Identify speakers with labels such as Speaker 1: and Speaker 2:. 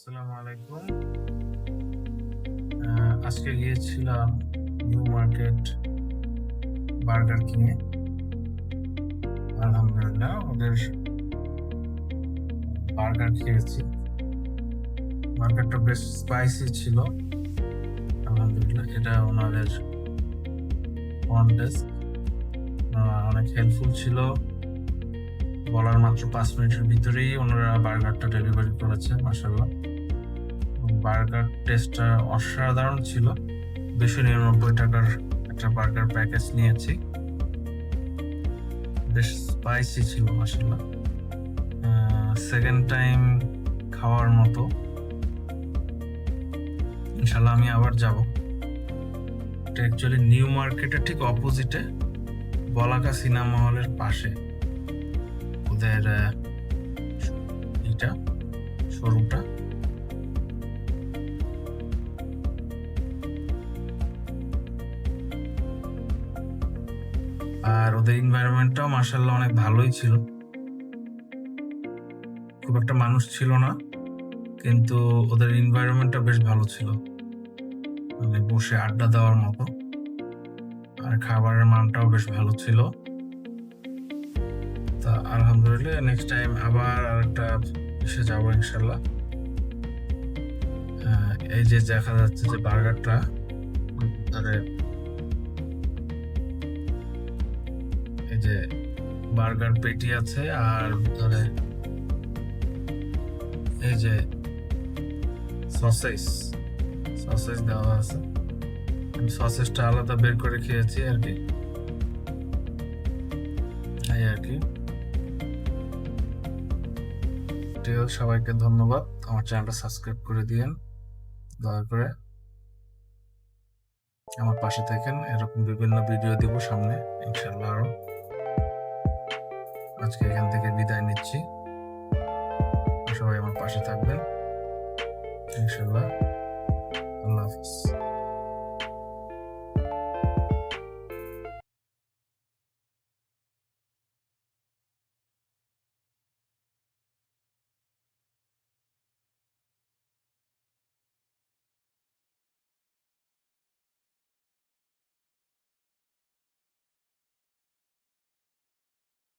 Speaker 1: আসসালামু আলাইকুম। আজকে গিয়েছিলাম নিউ মার্কেট বার্গার কিনে আলহামদুলিল্লাহ, ওদের বার্গার খেয়েছি। বার্গারটা বেশ স্পাইসি ছিল। আলহামদুলিল্লাহ, এটা ওনাদের ফ্রন্ট ডেস্ক অনেক হেল্পফুল ছিল। বলার মাত্র পাঁচ মিনিটের ভিতরেই ওনারা বার্গারটা ডেলিভারি করেছে মাসাল্লাহ বার্গার টেস্টটা অসাধারণ ছিল। দুশো নিরানব্বই টাকার একটা বার্গার প্যাকেজ নিয়েছি। বেশ স্পাইসি ছিল মাসাল্লাহ সেকেন্ড টাইম খাওয়ার মতো। ইনশাল্লাহ আমি আবার যাব। এটা অ্যাকচুয়ালি নিউ মার্কেটের ঠিক অপোজিটে বলাকা সিনেমা হলের পাশে। আহ, এটা শোরুমটা আর ওদের এনভায়রনমেন্টটাও মার্শাল্লাহ অনেক ভালোই ছিল। খুব একটা মানুষ ছিল না কিন্তু ওদের এনভায়রনমেন্টটা বেশ ভালো ছিল। মানে বসে আড্ডা দেওয়ার মতো। আর খাবারের মানটাও বেশ ভালো ছিল। আলহামদুলিল্লাহ নেক্সট টাইম আবার আরেকটা এসে যাব ইনশাল্লাহ। এই যে দেখা যাচ্ছে যে বার্গারটা, তাদের এই যে বার্গার পেটি আছে আর ধরে এই যে সসেস সসেস দেওয়া আছে। আমি সসেসটা আলাদা বের করে খেয়েছি আর কি। এই আর কি। আছে, সবাইকে ধন্যবাদ। আমার চ্যানেলটা সাবস্ক্রাইব করে দিয়েন দয়া করে। আমার পাশে থাকেন এরকম বিভিন্ন ভিডিও দিব সামনে ইনশাল্লাহ আরও আজকে এখান থেকে বিদায় নিচ্ছি। সবাই আমার পাশে থাকবেন ইনশাল্লাহ আল্লাহ হাফিজ।